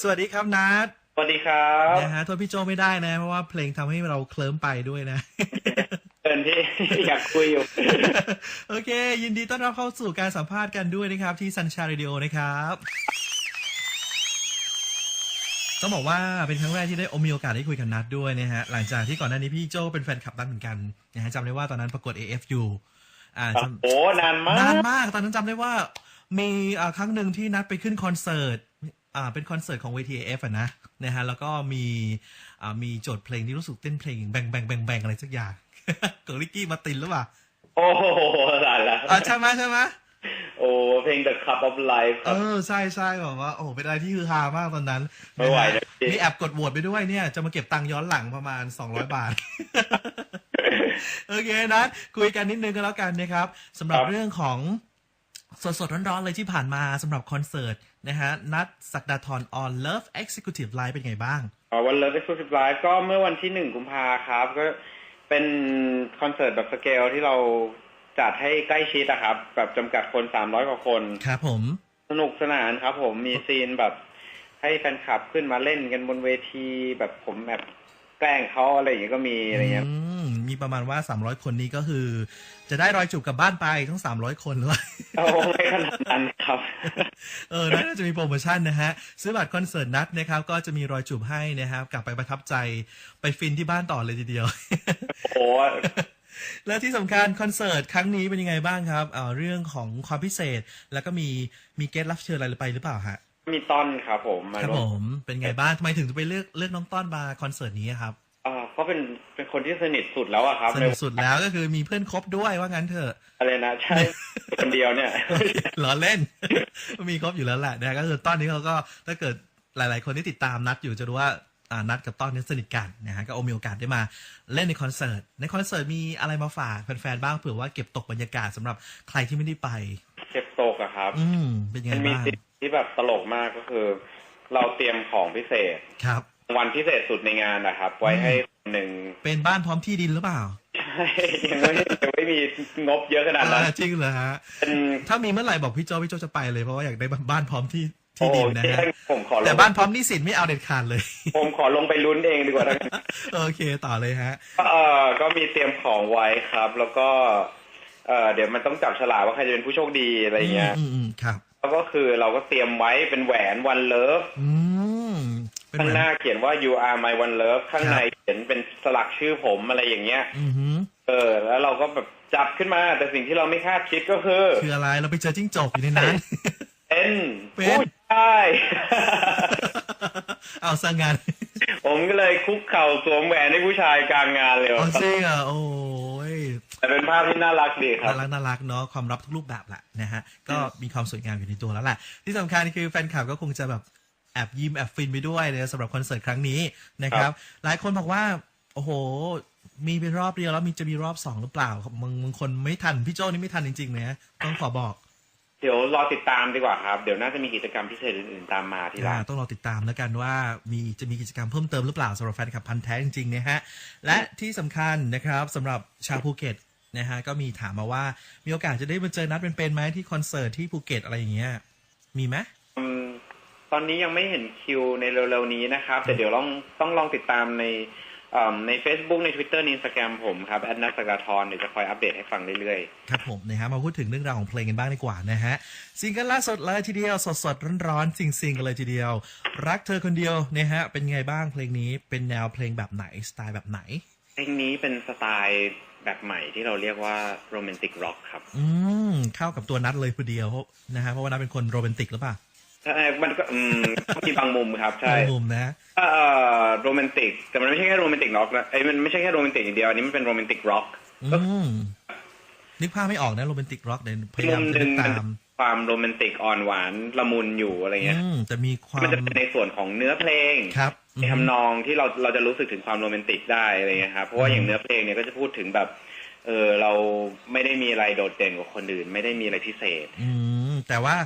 สวัสดีครับนัทสวัสดีครับนะฮะโทษพี่โจไม่ได้นะ เพราะว่าเพลงทำให้เราเคลิ้มไปด้วยนะเอินที่อยากคุยอยู่ โอเค ยินดีต้อนรับเข้าสู่การสัมภาษณ์กันด้วยนะครับที่ Sunshine Radio นะครับต้องบอกว่าเป็นครั้งแรกที่ได้มีโอกาสได้คุยกับนัดด้วยนะฮะหลังจากที่ก่อนหน้านี้พี่โจเป็นแฟนคลับนัดเหมือนกันนะฮะจำได้ว่าตอนนั้นประกวด AFU อ่าจำโอ้นานมานานกมาก ตอนนั้นจำได้ว่ามีอ่าครั้งหนึ่งที่นัดไปขึ้นคอนเสิร์ต อ่าเป็นคอนเสิร์ตของ VTF อะนะนะฮะแล้วก็มีอ่ามีโจทย์เพลงที่รู้สึกเต้นเพลงแบงแบงแบงแบงอะไรสักอย่างของลิกกี้มาตินหรือเปล่าโอ้โหหลานละอ่าใช่ไหมใช่ไหมโอ้เพลง The Cup of Life คเอรับอใช่ใช่แบบว่า โอ้เป็นอะไรที่ฮือฮามากตอนนั้นไม่ไหวนะเลยพี่มีแอบกดโหวตไปด้วยเนี่ย จะมาเก็บตังค์ย้อนหลังประมาณ200บาท โอเคนัดคุยกันนิดนึงก็แล้วกันนะครับสำหรับครับเรื่องของ สดสดๆร้อนๆเลยที่ผ่านมาสำหรับคอนเสิร์ตนะฮะนัดสักดาทร on Love Executive Live เป็นไงบ้างอ๋อวัน Love Exclusive Live ก็เมื่อวันที่หนึ่งกุมภาครับก็เป็นคอนเสิร์ตแบบสเกลที่เราจัดให้ใกล้ชิดอะครับ แบบจำกัดคนสามร้อยกว่าคน ครับผม สนุกสนานครับผมมีซีนแบบให้แฟนคลับขึ้นมาเล่นกันบนเวที แบบผมแบบแกล้งเขาอะไรอย่างเงี้ยก็มีอะไรเงี้ยอื มมีประมาณว่า300คนนี้ก็คือ จะได้รอยจูบกลับบ้านไปทั้ง300คนหรือว่าโอ้ไม่ขนาดนั้นครับ เออน่าจะมีโปรโมชั่นนะฮะ ซื้อบัตรคอนเสิร์ตนัดนะครับ ก็จะมีรอยจูบให้นะครับ กลับไปประทับใจไปฟินที่บ้านต่อเลยทีเดียว โอ้และที่สำคัญคอนเสิร์ตครั้งนี้เป็นยังไงบ้างครับเอ่อเรื่องของความพิเศษแล้วก็มีมีเกสรับเชิญอะไรไปหรือเปล่าฮะมีต้นครับผมมาครับร่วผมมเป็นไงบ้างทำไมถึงจะไปเลือกเลือกน้องต้อนมาคอนเสิร์ตนี้ครับอ่า เขาเป็นเป็นคนที่สนิทสุดแล้วอะครับสนุกสุดแล้วก็คือมีเพื่อนครบด้วยว่างั้นเถอะอะไรนะใช่คนเดียวเนี่ยล้อเล่น มีครบอยู่แล้วแหละนะก็คือต้อนนี้เขาก็ถ้าเกิดหลาย ๆ คนที่ติดตามนัดอยู่จะรู้ว่าอ่านัดกับต้อนนี่สนิทกันนะฮะก็มีโอกาสได้มาเล่นในคอนเสิร์ต ในคอนเสิร์ตมีอะไรมาฝากแฟนๆบ้างเผื่อว่าเก็บตกบรรยากาศสำหรับใครที่ไม่ได้ไป เก็บตกอะครับ อืมเป็นยังไงมันมีบ้างสิ่งที่แบบตลกมากก็คือ เราเตรียมของพิเศษครับวันพิเศษสุดในงานนะครับ ไว้ให้คน หนึ่งเป็นบ้านพร้อมที่ดินหรือเปล่าใช่ยังไม่ยังไม่มีงบเยอะขนาดนั้นอ่าจริงเหรอฮะเป็นถ้ามีเมื่อไหร่บอกพี่โจพี่โจจะไปเลยเพราะว่าอยากได้บ้านพร้อมที่ที่โอ้ดินนะที่ฮะให้ผมขอลแต่งบ้านพร้อมหนี่สินไม่เอาเด็ดขาดเลย ผมขอลงไปลุ้นเองดีกว่านะโอเคต่อเลยฮะเออก็มีเตรียมของไว้ครับ แล้วก็เออเดี๋ยวมันต้องจับฉลากว่าใครจะเป็นผู้โชคดีอะไรเงี้ยอืมอืมครับแล้วก็คือเราก็เตรียมไว้เป็นแหวนวันเลิฟอืมเป็น ข้างเหมือนหน้าเขียนว่า you are my one love ข้างในเขียนเป็นสลักชื่อผมอะไรอย่างเงี้ยอือหือเออ แล้วเราก็แบบจับขึ้นมา แต่สิ่งที่เราไม่คาดคิดก็คือ คืออะไรเราไปเจอจิ้งจกอยู่ในนั้นเป็นเป็นผู้ชายเอาซะงั้นผมก็เลยคุกเข่าสวมแหวนให้ผู้ชายกลางงานเลยเอาซิอะโอ้ยแต่เป็นภาพที่น่ารักดีครับน่ารักน่ารักเนาะความรับทุกรูปแบบแหละนะฮะ ก็มีความสวยงามอยู่ในตัวแล้วแหละที่สำคัญคือแฟนคลับก็คงจะแบบ แอบยิ้มแอบฟินไปด้วยนะสำหรับคอนเสิร์ตครั้งนี้นะครับ หลายคนบอกว่า โอ้โห มีเป็นรอบเดียวแล้วมีจะมีรอบสองหรือเปล่าบางบางคนไม่ทันพี่โจนี่ไม่ทันจริงๆนะต้องขอบอก เดี๋ยวรอติดตามดีกว่าครับ เดี๋ยวน่าจะมีกิจกรรมพิเศษอื่นๆตามมาทีหลัอ่างต้องรอติดตามแล้วกันว่ามีจะมีกิจกรรมเพิ่มเติมหรือเปล่าสำหรับแฟนคลับพันธ์แท้จริงๆนะฮะและที่สำคัญนะครับสำหรับชาวภูเก็ตนะฮะก็มีถามมาว่ามีโอกาสจะได้มาเจอนัดเป็นๆไหมที่คอนเสิร์ตที่ภูเก็ตอะไรอย่างเงี้ยมีไหมอืม ตอนนี้ยังไม่เห็นคิวในเร็วๆนี้นะครับ แต่เดี๋ยวลองต้องลองติดตามในเอิ่มใน Facebook ใน Twitter ใน Instagram ผมครับแอดนัสกาทรเดี๋ยวจะคอยอัปเดตให้ฟังเรื่อยครับผมนะฮะมาพูดถึงเรื่องราวของเพลงกันบ้างดีกว่านะฮะซิงเกิลล่าสุดเลยทีเดียวสดๆร้อนๆซิงๆกันเลยทีเดียว รักเธอคนเดียวนะฮะเป็นไงบ้างเพลงนี้เป็นแนวเพลงแบบไหนสไตล์แบบไหนๆเพลงนี้เป็นสไตล์แบบใหม่ที่เราเรียกว่าโรแมนติกร็อกครับ อืมเข้ากับตัวนัดเลยพอดียวนะฮะเพราะว่านัดเป็นคนโรแมนติกหรือเปล่า ใช่มันก็อืมมีบางมุมครับ ใช่ในมุมนะเอ่อโรแมนติก แต่มันไม่ใช่แค่โรแมนติกร็อกนะไอ้ยมันไม่ใช่แค่โรแมนติกอย่างเดียวอันนี้มันเป็นโรแมนติกร็อกอืมนึกภาพไม่ออกนะโรแมนติกร็อกเดี๋ยวพยามุยามมจะหนึนึ่งกมันตามความโรแมนติกอ่อนหวานละมุนอยู่อะไรเงี้ยอืมแต่มีความมันจะเป็นในส่วนของเนื้อเพลงครับในทำนองที่เราเราจะรู้สึกถึงความโรแมนติกได้อะไรเงี้ยครับเพราะว่าอย่างเนื้อเพลงเนี่ยก็จะพูดถึงแบบ เออเราไม่ได้มีอะไรโดดเด่นกว่าคนอื่น ไม่ได้มีอะไรพิเศษ อืมแต่ว่า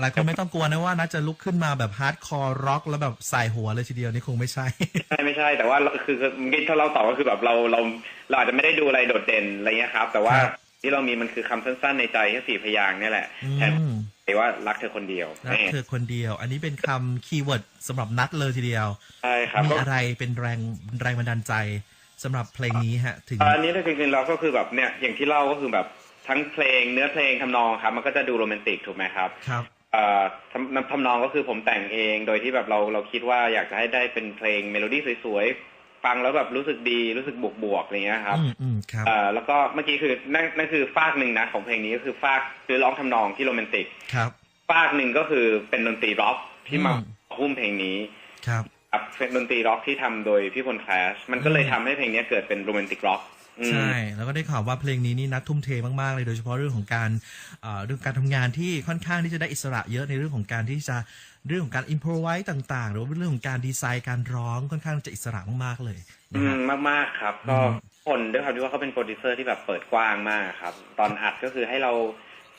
หลายคนไม่ต้องกลัวนะว่านัดจะลุกขึ้นมาแบบฮาร์ดคอร์ร็อกแล้วแบบใส่หัวเลยทีเดียวนี่คงไม่ใช่ใช่ไม่ใช่ แต่ว่าคือคือคือถ้าเราตอบก็คือแบบเราเราเราอาจจะไม่ได้ดูอะไรโดดเด่นอะไรเงี้ยครับ แต่ว่าครับที่เรามีมันคือคำสั้น ๆ ในใจแค่สี่พยางค์เนี่ยแหละอืแทนมว่ารักเธอคนเดียวรักเธอคนเดียว อันนี้เป็นคำคีย์เวิร์ดสำหรับนัดเลยทีเดียวใช่ครับมีก็อะไรเป็นแรงแรงบันดาลใจสำหรับเพลงนี้ฮะ ถึงอันนี้ถ้าจริงๆเราก็คือแบบเนี่ยอย่างที่เล่าก็คือแบบทั้งเพลงเนื้อเพลงทำนองครับ มันก็จะดูโรแมนติกถูกไหมครับครับเอ่อ ทำทำนองก็คือผมแต่งเองโดยที่แบบเราเราคิดว่าอยากจะให้ได้เป็นเพลงเมโลดี้สวยๆ ฟังแล้วแบบรู้สึกดีรู้สึกบวกๆอะไรเงี้ยครับอืมอืมครับเอ่อแล้วก็เมื่อกี้คือนั่นนั่นคือฟากหนึ่งนะของเพลงนี้ก็คือฟากคือร้องทำนองที่โรแมนติกครับฟากหนึ่งก็คือเป็นดนตรีร็อกที่มาอืมหุ้มเพลงนี้ครับครับเป็นดนตรีร็อกที่ทำโดยพี่พลแคลชมันก็เลยอืมทำให้เพลงนี้เกิดเป็นโรแมนติกร็อกอืม ใช่ แล้วก็ได้ข่าวว่าเพลงนี้นี่นัดทุ่มเทมากๆเลยโดยเฉพาะเรื่องของการเอ่อเรื่องการทำงานที่ค่อนข้างที่จะได้อิสระเยอะในเรื่องของการที่จะเรื่องของการอินพรไว้ต่างๆ หรือว่าเรื่องของการดีไซน์การร้องค่อนข้างจะอิสระมากๆเลยนะอืฮะมมากๆครับ ก็อืมคนด้วยความที่ว่าเขาเป็นโปรดิวเซอร์ที่แบบเปิดกว้างมากครับ ตอนอัดก็คือให้เรา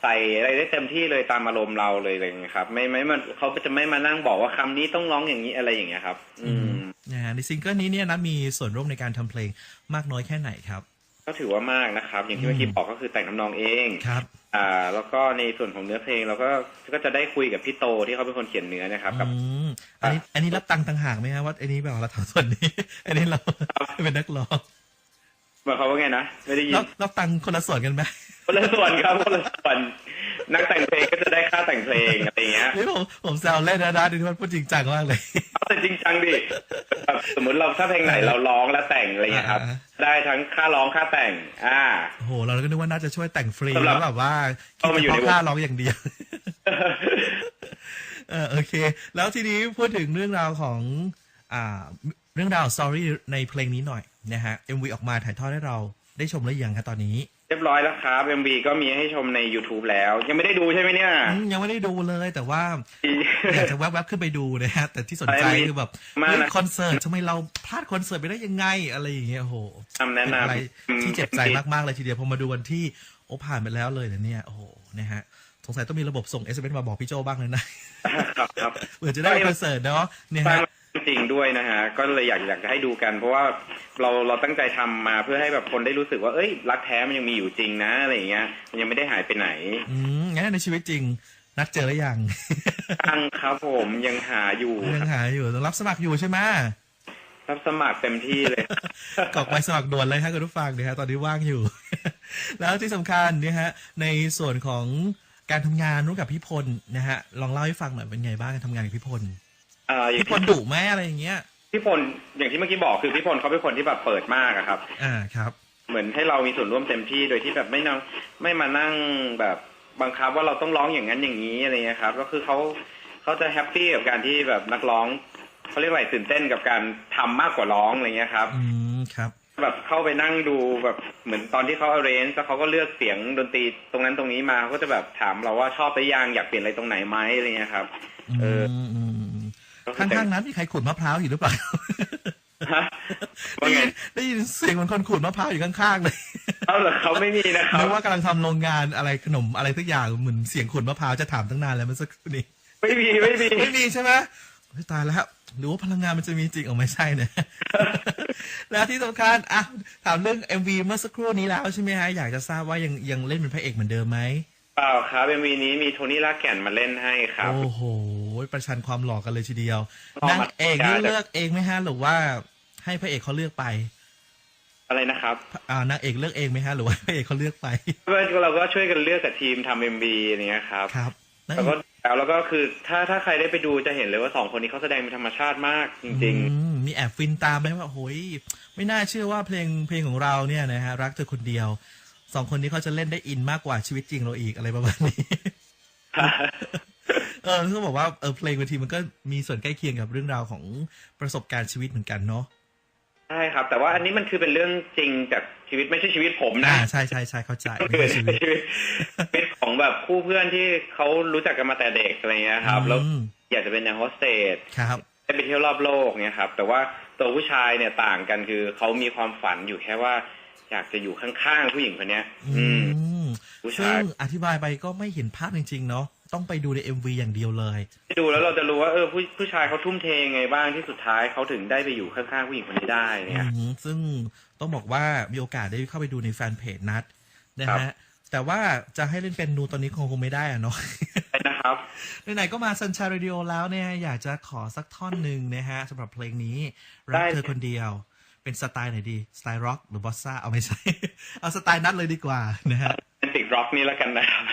ใส่อะไรได้เต็มที่เลยตามอารมณ์เราเลยอะไรอย่างเงี้ยครับ ไม่ไม่มันเขาจะไม่มานั่งบอกว่าคำนี้ต้องร้องอย่างนี้อะไรอย่างเงี้ยครับ อืมนะฮะในซิงเกิลนี้เนี่ยนัดมีส่วนร่วมในการทำเพลงมากน้อยแค่ไหนครับ ก็ถือว่ามากนะครับ อย่างที่เมื่อกี้บอกก็คือแต่งทำนองเองครับ อ่า แล้วก็ในส่วนของเนื้อเพลงเราก็ก็จะได้คุยกับพี่โตที่เขาเป็นคนเขียนเนื้อนะครับกับอืมอันนี้อันนี้รับตังค์ต่างหากไหมฮะว่าอันนี้แบบเราทำส่วนนี้ อันนี้เราเป็นนักร้อง หมายความว่าไงนะไม่ได้ยินรับรับตังค์คนละส่วนกันไหมคนละส่วนครับคนละส่วนนักแต่งเพลงก็จะได้ค่าแต่งเพลงอะไรอย่างเงี้ยนี่ผมผมแซวเล่นนะนะที่มันพูดจริงจังมากเลยเอาแต่จริงจังดิแบบสมมติเราถ้าเพลงไหนเราร้องแล้วแต่งอะไรเงี้ยครับอ่าได้ทั้งค่าร้องค่าแต่ง อ่าโอ้โหเราก็นึกว่าน่าจะช่วยแต่งฟรีสำหรับแล้วแบบว่าคิดเอามาอยู่เฉในวงพาะค่าร้องอย่างเดียวเออโอเค แล้วทีนี้พูดถึงเรื่องราวของ อ่า เรื่องราวสตอรี่ในเพลงนี้หน่อย นะฮะ MV ออกมาถ่ายทอดให้เราได้ชมหรือยังครับตอนนี้เรียบร้อยแล้วครับ MV ก็มีให้ชมใน YouTube แล้ว ยังไม่ได้ดูใช่ไหมเนี่ย อืมยังไม่ได้ดูเลยแต่ว่า อยากจะแวบๆขึ้นไปดูนะฮะแต่ที่สนใจไอ้มีคือแบบมากนะเรื่องคอนเสิร์ตทำไมเราพลาดคอนเสิร์ตไปได้ยังไงอะไรอย่างเงี้ยโอ้โห คำแนะเป็นนำอะไรอืมที่เจ็บใจมาก ๆ เลยทีเดียวพอมาดูวันที่โอ้ผ่านไปแล้วเลยนะเนี่ย โอ้โหนะฮะสงสัยต้องมีระบบส่ง SMS มาบอกพี่โจบ้างเลยนะ ครับครับ เผื่อจะได้ไปคอนเสิร์ตเนาะเนี่ยสร้างฮะ จริงด้วยนะฮะก็เลยอยากอยากจะให้ดูกัน เพราะว่าเราเราตั้งใจทำมาเพื่อให้แบบคนได้รู้สึกว่าเอ้ย รักแท้มันยังมีอยู่จริงนะอะไรอย่างเงี้ย มันยังไม่ได้หายไปไหน อืมงั้นในชีวิตจริง นัดเจอหรือยังตั้งครับผมยังหาอยู่ยังหาอยู่ต้องรับสมัครอยู่ใช่ไหมรับสมัครเต็มที่เลยกรอกใบสมัครด่วนเลยฮะคุณผู้ฟังเนี่ยฮะตอนนี้ว่างอยู่ แล้วที่สำคัญเนี่ยฮะ ในส่วนของการทำงานร่วมกับพี่พลนะฮะลองเล่าให้ฟังหน่อยเป็นไงบ้างการทำงานกับพี่พลเอ่ออย่างพี่พลดุไหมอะไรอย่างเงี้ยพี่พลอย่างที่เมื่อกี้บอกคือพี่พลเขาเป็นคนที่แบบเปิดมากอะครับ อ่าครับ เหมือนให้เรามีส่วนร่วมเต็มที่โดยที่แบบไม่นั่งไม่มานั่งแบบบังคับว่าเราต้องร้องอย่างนั้นอย่างนี้อะไรเงี้ยครับ ก็คือเขาเขาจะแฮปปี้กับการที่แบบนักร้องเขาเรียกอะไรตื่นเต้นกับการทำมากกว่าร้องอะไรเงี้ยครับ อืมครับแบบเข้าไปนั่งดูแบบเหมือนตอนที่เขา arrange แล้วเขาก็เลือกเสียงดนตรีตรงนั้นตรงนี้มาเขาก็จะแบบถามเราว่าชอบไปยังอยากเปลี่ยนอะไรตรงไหนไหมอะไรเงี้ยครับอืมเอออืมอืมก็คือ ข้างๆนั้นมีใครขูดมะพร้าวอยู่หรือเปล่าฮะได้ว่าไงยินได้ยินเสียงเหมือนคนขูดมะพร้าวอยู่ข้างๆเลยเอาเหรอเขาไม่มีนะครับนึกว่ากำลังทำโรงงานอะไรขนมอะไรสักอย่างเหมือนเสียงขูดมะพร้าวจะถามตั้งนานแล้วเมื่อสักครู่นี้ไม่มีไม่มีไม่มีใช่ไหมเฮ้ยตายแล้วหรือว่าพลังงานมันจะมีจริงออกไม่ใช่เนี่ยแล้วที่สำคัญอะถามเรื่อง MV เมื่อสักครู่นี้แล้วใช่ไหมฮะอยากจะทราบว่ายังยังเล่นเป็นพระเอกเหมือนเดิมไหม เปล่าครับเอ็มวีนี้มีโทนี่ลากแก่นมาเล่นให้ครับ โอ้โห ประชันความหล่อกันเลยทีเดียวหล่อนางมากเอกนี่เลือกเองไหมฮะหรือว่าให้พระเอกเขาเลือกไป อะไรนะครับอ่านางเอกเลือกเองไหมฮะหรือว่าพระเอกเขาเลือกไปเราก็ช่วยกันเลือกกับทีมทำเอ็มบีเนี้ยครับครับนางแล้วเอก็กแล้วแล้วก็คือถ้าถ้าใครได้ไปดูจะเห็นเลยว่าสองคนนี้เขาแสดงเป็นธรรมชาติมากจริงอืมมีแอบฟินตามไหมว่าโอ้ยไม่น่าเชื่อว่าเพลงเพลงของเราเนี่ยนะฮะรักเธอคนเดียว สองคนนี้เขาจะเล่นได้อินมากกว่าชีวิตจริงเราอีกอะไรประมาณนี้ๆเออเขาบอกว่าเออเพลงบางทีมันก็มีส่วนใกล้เคียงกับเรื่องราวของประสบการณ์ชีวิตเหมือนกันเนาะใช่ครับ แต่ว่าอันนี้มันคือเป็นเรื่องจริงจากชีวิตไม่ใช่ชีวิตผมนะอ่าใช่ใช่ใช่เข้าใจไม่คือใช่ชีวิตชีวิตชีวิตของแบบคู่เพื่อนที่เขารู้จักกันมาแต่เด็กอะไรเงี้ยครับ แล้วอืมอยากจะเป็นแอร์โฮสเตสครับได้ไปเที่ยวรอบโลกเนี่ยครับ แต่ว่าตัวผู้ชายเนี่ยต่างกันคือเขามีความฝันอยู่แค่ว่า อยากจะอยู่ข้างๆผู้หญิงคนเนี้ย อือืมมผู้ซึ่ชางยอธิบายไปก็ไม่เห็นภาพจริง ๆ เนาะต้องไปดูใน MV อย่างเดียวเลย ดูแล้วเราจะรู้ว่าเออผู้ผู้ชายเขาทุ่มเทยังไงบ้างที่สุดท้ายเขาถึงได้ไปอยู่ข้างๆผู้หญิงคนนี้ได้เนี่ย อืมซึ่งต้องบอกว่ามีโอกาสได้เข้าไปดูในแฟนเพจนัดนะครัฮะบ แต่ว่าจะให้เล่นเป็นนูตอนนี้คงคงไม่ได้อะเนาะ นะครับครับไหนๆก็มาซันชา r รดิโอแล้วเนี่ยอยากจะขอสักท่อนหนึ่งนะฮะสำหรับเพลงนี้รักได้ เธอคนเดียว เป็นสไตล์ไหนดี สไตล์ร็อกหรือบอสซ่าเอาไม่ใช่ เอาสไตล์นัดเลยดีกว่านะฮะเป็นติกร็อกนี่แล้วกันนะครับ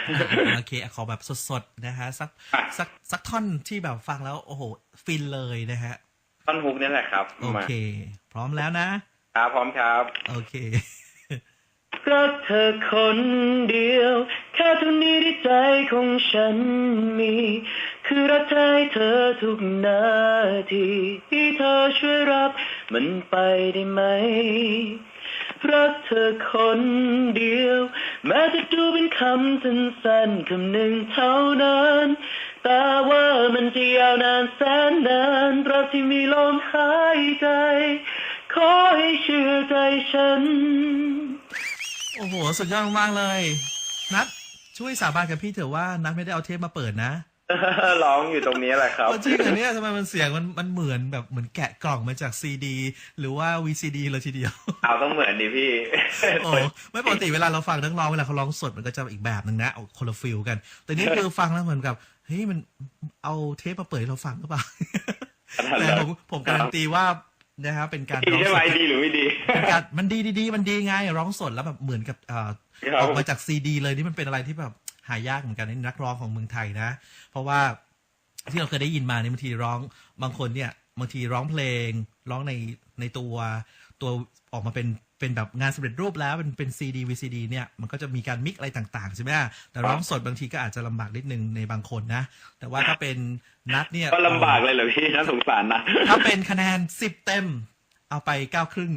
โอเคขอแบบสดๆนะฮะสักอะสักสักท่อนที่แบบฟังแล้ว โอ้โห ฟินเลยนะฮะ ท่อนฮุกนี่แหละครับ โอมาเค พร้อมแล้วนะครับพร้อมครับ โอเครักเธอคนเดียว แค่เท่านี้ที่ใจของฉันมี คือรักเธอให้เธอทุกนาทีที่เธอช่วยรับ มันไปได้ไหม รักเธอคนเดียว แม้จะดูเป็นคำสั้นๆคำหนึ่งเท่านั้น แต่ว่ามันจะยาวนานแสนนานราบที่มีลมหายใจ ขอให้เชื่อใจฉัน โอ้โห สุดยอดมากๆเลย นัดช่วยสาบานกับพี่เถอะว่า นัดไม่ได้เอาเทปมาเปิดนะ ร้องอยู่ตรงนี้แหละครับจริงเหรอเนี่ยทำไมมันเสียงมันมันเหมือนแบบเหมือนแกะกล่องมาจากซีดี หรือว่า VCD เลยทีเดียวเอาต้องเหมือนดิพี่โอ้ไม่ปกติเวลาเราฟังนักร้องเวลาเขาร้องสดมันก็จะอีกแบบหนึ่งนะเอาคนละฟิลกัน แต่นี่คือฟังแล้วเหมือนกับเฮ้ยมันเอาเทปมาเปิดให้เราฟังหรือเปล่าแต่ผมผมการันตีว่านะครับเป็นการดีร้องใช่สไหมดดีหรือไม่ดีเป็นการมันดีดีๆมันดีไงร้องสดแล้วแบบเหมือนกับเอ่อครับออกมาจากซีดี เลยนี่มันเป็นอะไรที่แบบหายากเหมือนกันในนักร้องของเมืองไทยนะ เพราะว่าที่เราเคยได้ยินมาเนี่ยบางทีร้องบางคนเนี่ยบางทีร้องเพลงร้องในในตัวตัวออกมาเป็นเป็นแบบงานสำเร็จรูปแล้วเป็นเป็นซีดีวีซีดีเนี่ยมันก็จะมีการมิกอะไรต่างๆใช่ไหมแต่ร้องสดบางทีก็อาจจะลำบากนิดนึงในบางคนนะ แต่ว่าถ้าเป็นนัดเนี่ยก็ลำบากเลยเหรอพี่น่าสงสารนะ ถ้าเป็นคะแนนสิบเต็ม เอาไปเก้าครึ่ง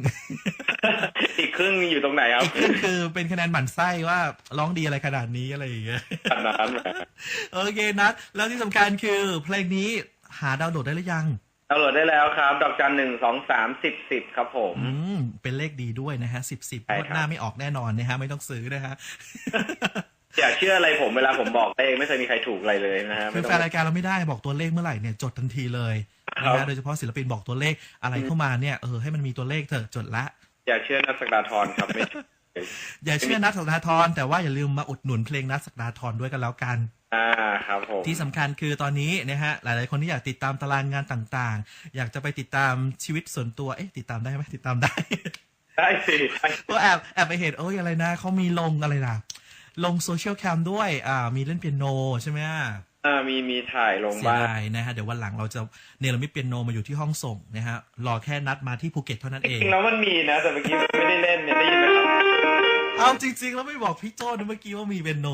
อีกครึ่งอยู่ตรงไหนครับอีกครึ่งคือเป็นคะแนนหมั่นไส้ว่าร้องดีอะไรขนาดนี้อะไรอย่างเงี้ยขนาดนั้นแหละโอเคนัดแล้วที่สำคัญคือเพลงนี้หาดาวน์โหลดได้หรือยังดาวน์โหลดได้แล้วครับ ดอกจันหนึ่งสองสามสิบสิบครับผม อืม เป็นเลขดีด้วยนะฮะสิบสิบใช่งวดครับหน้าไม่ออกแน่นอนนะฮะ ไม่ต้องซื้อนะฮะอย่าเชื่ออะไรผมเวลาผมบอกเลขไม่เคยมีใครถูกอะไรเลยนะฮะคือไม่แฟต้อนงรายการเราไม่ได้บอกตัวเลขเมื่อไหร่เนี่ยจดทันทีเลยนะครัฮะบโดยเฉพาะศิลปินบอกตัวเลขอะไรเข้ามาเนี่ยเออให้มันมีตัวเลขเถอะจดละ อย่าเชื่อนักสักดาทรครับไม่เชื่ออย่าเชื่อนัทสักดาทรแต่ว่าอย่าลืมมาอุดหนุนเพลงนัทสักดาทรด้วยกันแล้วกันอ่าครับผมที่สำคัญคือตอนนี้นะฮะหลายๆ คนที่อยากติดตามตารางงานต่างๆ อยากจะไปติดตามชีวิตส่วนตัวเอ๊ะติดตามได้ไหมติดตามได้ได้สิได้ก็แอบแอบไปเห็นเอ้ยอะไรนะเขามีลงอะไรนะลงโซเชียลแคมด้วยอ่ามีเล่นเปียโนใช่ไหม อ่ามีมีถ่ายลงเสียบ้าง ดายนะฮะเดี๋ยววันหลังเราจะเนรมิตเปียโนมาอยู่ที่ห้องส่งนะฮะรอแค่นัดมาที่ภูเก็ตเท่านั้นจเองริงๆแล้วมันมีนะ แต่เมื่อกี้ไม่ได้เล่นเนี่ยได้ยินไหมครับ เอาจริงๆแล้วไม่บอกพี่โจ้นะเมื่อกี้ว่ามีเปียโน